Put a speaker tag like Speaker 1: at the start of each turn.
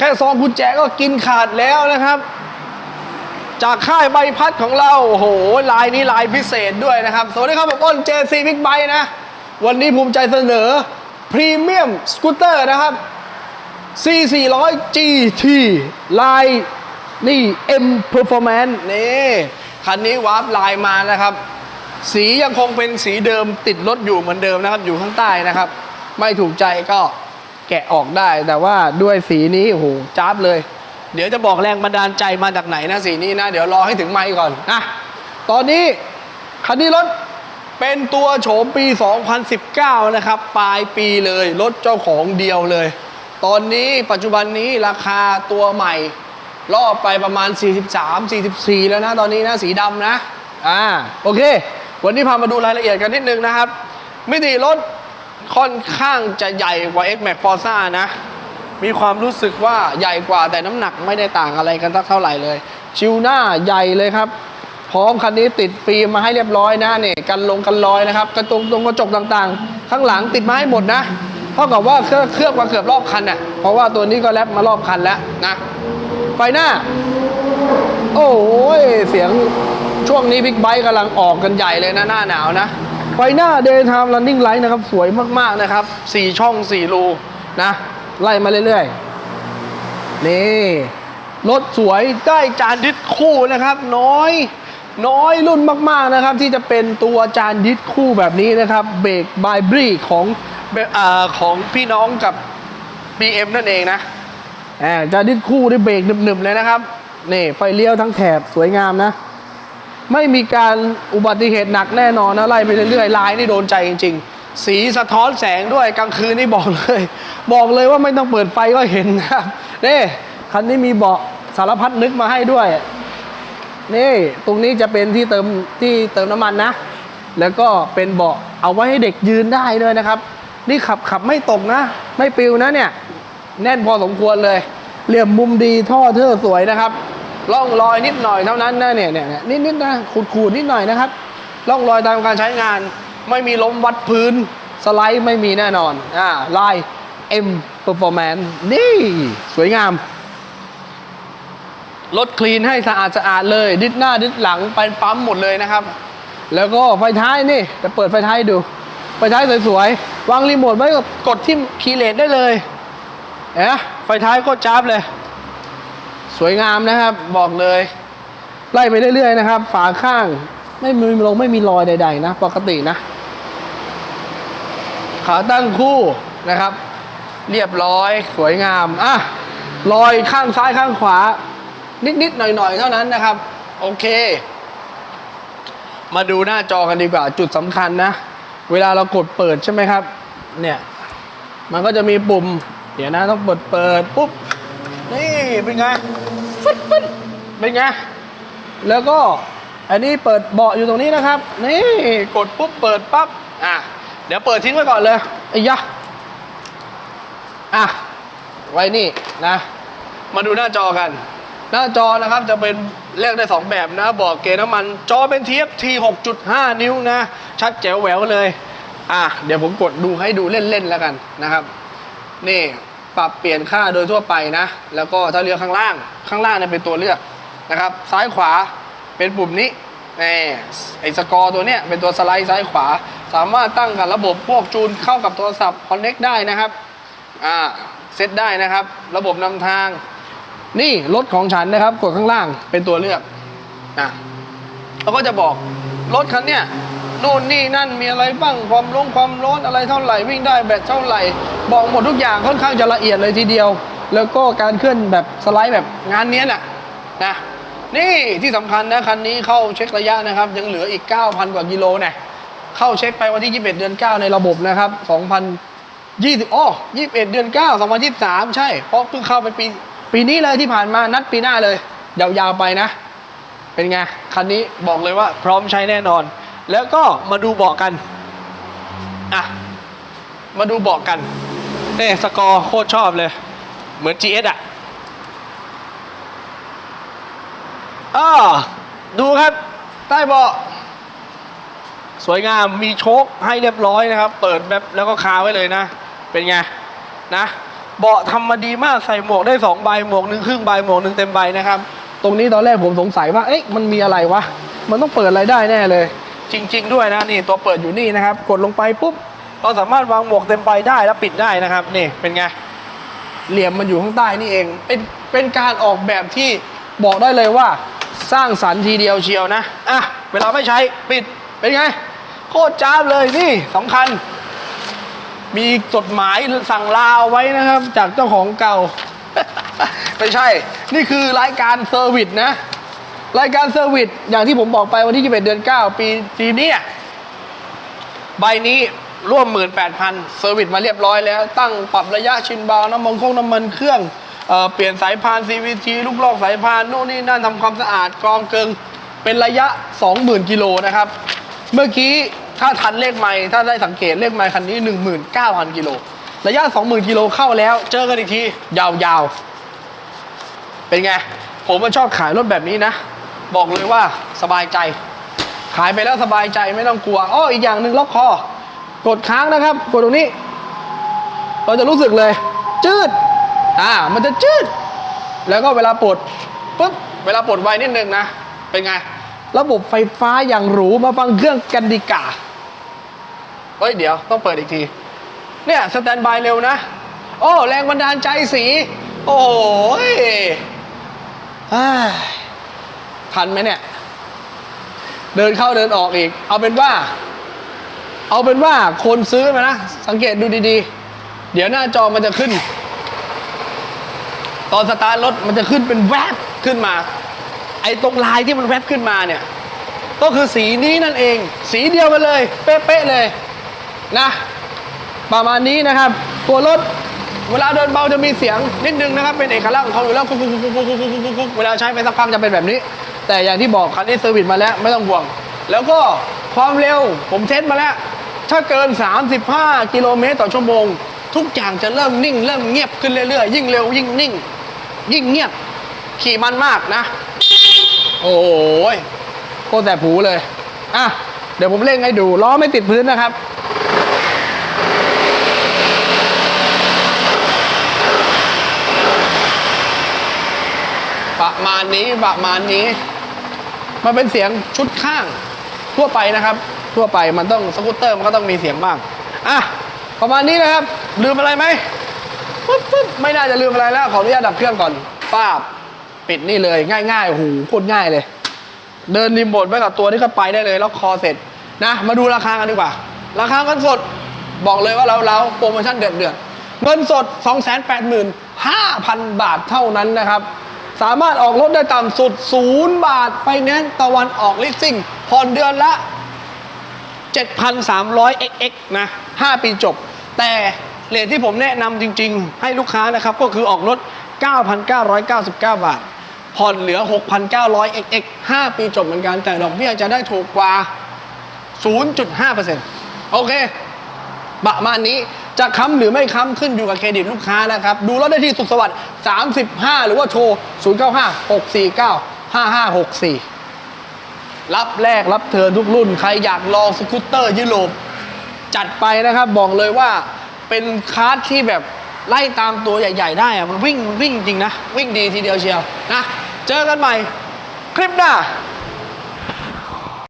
Speaker 1: แค่ซองกุญแจก็กินขาดแล้วนะครับ จากค่ายใบพัดของเราโอ้โหลายนี้ลายพิเศษด้วยนะครับสวัสดีครับผมอ้น JC Big Bike นะ วันนี้ภูมิใจเสนอพรีเมียมสกูตเตอร์นะครับ C400 GT ลายนี่ M Performance นี่คันนี้วาร์ปลายมานะครับ สียังคงเป็นสีเดิมติดรถอยู่เหมือนเดิมนะครับ อยู่ข้างใต้นะครับ ไม่ถูกใจก็ แกะออกได้ แต่ว่าด้วยสีนี้โอ้โหจ้าบเลย เดี๋ยวจะบอกแรงบันดาลใจมาจากไหนนะสีนี้นะ เดี๋ยวรอให้ถึงไมค์ก่อนนะตอนนี้คันนี้รถเป็นตัวโฉมปี 2019 นะครับ ปลายปีเลยรถเจ้าของเดียวเลย ตอนนี้ปัจจุบันนี้ราคาตัวใหม่รอบไปประมาณ 43 44 แล้วนะตอนนี้นะสีดำนะ อ่า โอเค วันนี้พามาดูรายละเอียดกันนิดนึงนะครับ มิติรถ ค่อนข้างจะใหญ่กว่า X Max Forza นะ มีความรู้สึกว่าใหญ่กว่าแต่น้ำหนักไม่ได้ต่างอะไรกันสักเท่าไหร่เลย ชิวหน้าใหญ่เลยครับ พร้อมคันนี้ติดฟิล์มมาให้เรียบร้อยนะเนี่ยกันลงกันรอยนะครับ กระตรงตรงกระจกต่างๆ ข้างหลังติดมาให้หมดนะเท่ากับว่าเครื่องเคลือบมาเกือบรอบคันอะเพราะว่าตัวนี้ก็แลบมารอบคันแล้วนะไฟหน้า โอ้ยเสียงช่วงนี้บิ๊กไบค์กำลังออกกันใหญ่เลยนะหน้าหนาวนะ ไฟหน้า Daytime Running Light นะครับ สวยมากๆนะครับ 4 ช่อง 4 รูนะ ไล่มาเรื่อยๆ นี่ รถสวยได้จานดิสคู่นะครับ น้อย น้อยรุ่นมากๆนะครับ ที่จะเป็นตัวจานดิสคู่แบบนี้นะครับ เบรกบายบรีของอของพี่น้องกับ BM นั่นเองนะอ่าจานดิสคู่ได้เบรกหนึบๆเลยนะครับ นี่ไฟเลี้ยวทั้งแถบสวยงามนะ ไม่มีการอุบัติเหตุหนักแน่นอนนะไล่ไปเรื่อยๆลายนี่โดนใจจริง ๆ สีสะท้อนแสงด้วยกลางคืนนี่บอกเลย บอกเลยว่าไม่ต้องเปิดไฟก็เห็นนะครับนี่คันนี้มีเบาะสารพัดนึกมาให้ด้วย นี่ตรงนี้จะเป็นที่เติมที่เติมน้ำมันนะ แล้วก็เป็นเบาะเอาไว้ให้เด็กยืนได้ด้วยนะครับ นี่ขับขับไม่ตกนะ ไม่ปิวนะเนี่ย แน่นพอสมควรเลย เหลี่ยมมุมดีท่อเทอสวยนะครับ ร่องรอยนิดหน่อยเท่านั้นนะเนี่ยเนี่ยเนี่ยนิดนิดนะขูดขูดนิดหน่อยนะครับร่องรอยตามการใช้งาน ไม่มีล้มวัดพื้นสไลด์ไม่มีแน่นอนอ่าลาย M Performance นี่ สวยงามรถคลีนให้สะอาดสะอาดเลย ดิดหน้าดิดหลังไปปั๊มหมดเลยนะครับ แล้วก็ไฟท้ายนี่จะเปิดไฟท้ายดู ไฟท้ายสวยๆ วางรีโมทไว้กดที่คีย์เลสได้เลยเห็นไหมไฟท้ายก็จ้าบเลย สวยงามนะครับ บอกเลย ไล่ไปเรื่อยๆนะครับ ฝาข้างไม่มีลงไม่มีรอยใด ๆ นะ ปกตินะ ขาตั้งคู่นะครับ เรียบร้อย สวยงามอะรอยข้างซ้ายข้างขวา นิดๆหน่อยๆ เท่านั้นนะครับ โอเค มาดูหน้าจอกันดีกว่าจุดสำคัญนะ เวลาเรากดเปิดใช่ไหมครับ เนี่ย มันก็จะมีปุ่ม เดี๋ยวนะต้องเปิดเปิดปุ๊บ นี่เป็นไง ฟึดฟึดเป็นไง แล้วก็อันนี้เปิดเบาะอยู่ตรงนี้นะครับ นี่กดปุ๊บเปิดปั๊บ อะ เดี๋ยวเปิดทิ้งไว้ก่อนเลยไอ้ยะ อะ ไว้นี่นะ มาดูหน้าจอกัน หน้าจอนะครับจะเป็นเรียกได้ 2 แบบนะ บอกเกณฑ์น้ำมัน จอเป็น TFT 6.5 นิ้วนะ ชัดแจ๋วแหววเลย อะ เดี๋ยวผมกดดูให้ดูเล่นๆแล้วกันนะครับ นี่ ปรับเปลี่ยนค่าโดยทั่วไปนะ แล้วก็ถ้าเลือกข้างล่าง ข้างล่างเนี่ยเป็นตัวเลือกนะครับ ซ้ายขวาเป็นปุ่มนี้นี่ไอ้สกอร์ตัวเนี้ยเป็นตัวสไลด์ซ้ายขวา สามารถตั้งกับระบบพวกจูนเข้ากับโทรศัพท์คอนเน็กได้นะครับอ่าเซตได้นะครับ ระบบนำทาง นี่รถของฉันนะครับกดข้างล่างเป็นตัวเลือกอะเราก็จะบอกรถคันเนี้ย นู่นนี่นั่นมีอะไรบ้างความร้อนความร้อนอะไรเท่าไหร่วิ่งได้แบตเท่าไหร่ บอกหมดทุกอย่างค่อนข้างจะละเอียดเลยทีเดียว แล้วก็การเคลื่อนแบบสไลด์แบบงานเนี้ยน่ะนะนี่ที่สำคัญนะคันนี้เข้าเช็คระยะนะครับ ยังเหลืออีก 9,000 กว่ากิโลเนี่ยเข้าเช็คไปวันที่ 21 เดือน 9 ในระบบนะครับ2020อ๋อ21 เดือน 9 2023 ใช่ เพราะเพิ่งเข้าไปปี ปีนี้เลยที่ผ่านมานัดปีหน้าเลย ยาวๆไปนะ เป็นไง คันนี้บอกเลยว่าพร้อมใช้แน่นอน แล้วก็มาดูเบาะกัน อะ มาดูเบาะกันเน่สกอร์โคตรชอบเลย เหมือน GS อะอ้อดูครับใต้เบาะสวยงามมีโชคให้เรียบร้อยนะครับ เปิดแบบแล้วก็คาไว้เลยนะ เป็นไง นะเบาะทำมาดีมากใส่หมวกได้สองใบหมวกหนึ่งครึ่งใบหมวกหนึ่งเต็มใบนะครับ ตรงนี้ตอนแรกผมสงสัยว่าเอ๊ะมันมีอะไรวะ มันต้องเปิดอะไรได้แน่เลย จริง ๆ ด้วยนะนี่ตัวเปิดอยู่นี่นะครับ กดลงไปปุ๊บเราสามารถวางหมวกเต็มใบได้แล้วปิดได้นะครับนี่เป็นไงเหลี่ยมมันอยู่ข้างใต้นี่เอง เป็นเป็นการออกแบบที่บอกได้เลยว่าสร้างสรรค์ทีเดียวเชียวนะอะเวลาไม่ใช้ปิดเป็นไง โคตรจ้าบเลยนี่สำคัญ มีจดหมายสั่งลาเอาไว้นะครับ จากเจ้าของเก่า ไม่ใช่ นี่คือรายการเซอร์วิสนะ รายการเซอร์วิสอย่างที่ผมบอกไปวันที่ 21 เดือน 9 ปีปีนี้ใบนี้ร่วม 18,000เซอร์วิสมาเรียบร้อยแล้ว ตั้งปรับระยะชินบาวน้ำมันคงน้ำมันเครื่องเอเปลี่ยนสายพาน CVT ลูกลอกสายพานโน่นนี่นั่นทำความสะอาดกรองเกิงเป็นระยะ 20,000 กิโลนะครับ เมื่อกี้ถ้าทันเลขไมล์ถ้าได้สังเกตเลขไมล์คันนี้ 19,000 กิโลระยะ 20,000 กิโลเข้าแล้ว เจอกันอีกที ยาวๆ เป็นไง ผมมันชอบขายรถแบบนี้นะ บอกเลยว่าสบายใจ ขายไปแล้วสบายใจไม่ต้องกลัวอ้ออีกอย่างหนึ่งล็อกคอกดค้างนะครับ กดตรงนี้ เราจะรู้สึกเลย จืดอ่ามันจะจืด แล้วก็เวลาปลดปุ๊บเวลาปลดไวนิดนึงนะ เป็นไง ระบบไฟฟ้าอย่างหรูมาฟังเครื่องกันดีกาเฮ้ยเดี๋ยวต้องเปิดอีกที เนี่ยสแตนบายเร็วนะ โอ้ แรงบันดาลใจสี โอ้ยอ้า ทันไหมเนี่ย เดินเข้าเดินออกอีก เอาเป็นว่า เอาเป็นว่าคนซื้อมานะ สังเกตดูดีๆ เดี๋ยวหน้าจอมันจะขึ้น ตอนสตาร์ทรถมันจะขึ้นเป็นแวบขึ้นมา ไอ้ตรงลายที่มันแวบขึ้นมาเนี่ย ก็คือสีนี้นั่นเอง สีเดียวกันเลย เป๊ะๆเลยนะ ประมาณนี้นะครับ ตัวรถเวลาเดินเบาจะมีเสียงนิดนึงนะครับ เป็นเอกลักษณ์ของเขาอยู่แล้วเวลาใช้ไปสักพักจะเป็นแบบนี้ แต่อย่างที่บอกคันนี้เซอร์วิสมาแล้วไม่ต้องห่วง แล้วก็ความเร็วผมเทสมาแล้ว ถ้าเกิน 35 กิโลเมตรต่อชั่วโมง ทุกอย่างจะเริ่มนิ่ง เริ่มเงียบขึ้นเรื่อยๆ ยิ่งเร็วยิ่งนิ่ง ยิ่งเงียบ ขี่มันมากนะ โอ้ยโคตรแต่ผูเลย อะ เดี๋ยวผมเร่งให้ดู ล้อไม่ติดพื้นนะครับประมาณนี้ประมาณนี้ มันเป็นเสียงชุดข้างทั่วไปนะครับ ทั่วไปมันต้องสกูตเตอร์มันก็ต้องมีเสียงบ้างอะประมาณนี้นะครับ ลืมอะไรไหมปุ๊บปุ๊บไม่น่าจะลืมอะไรแล้ว ขออนุญาตดับเครื่องก่อนป้าบปิดนี่เลยง่ายๆโอ้โหโคตรง่ายเลย เดินริมโบดไว้กับตัวนี่ก็ไปได้เลยแล้วคอเสร็จนะมาดูราคากันดีกว่า ราคาเงินสดบอกเลยว่าเราเราโปรโมชั่นเดือดเดือดเงินสด 285,000 บาทเท่านั้นนะครับ สามารถออกรถได้ต่ำสุด 0 บาทไฟแนนซ์ตะวันออกลิสซิ่งผ่อนเดือนละ 7,300 xx นะ 5 ปีจบ แต่เลทที่ผมแนะนำจริง ๆ ให้ลูกค้านะครับ ก็คือออกรถ 9,999 บาท ผ่อนเหลือ 6,900 xx 5 ปีจบเหมือนกัน แต่ดอกเบี้ยจะได้ถูกกว่า 0.5%โอเคประมาณนี้ จะค้ำหรือไม่ค้ำขึ้นอยู่กับเครดิตลูกค้านะครับ ดูรถได้ที่สุขสวัสดิ์35 หรือว่าโทร 095 649 5564 รับแรกรับเทิร์นทุกรุ่น ใครอยากลองสกูตเตอร์ยุโรปจัดไปนะครับ บอกเลยว่าเป็นคาร์ทที่แบบไล่ตามตัวใหญ่ ๆ ได้อะมันวิ่งวิ่งจริงนะ วิ่งดีทีเดียวเชียวนะ เจอกันใหม่คลิปหน้า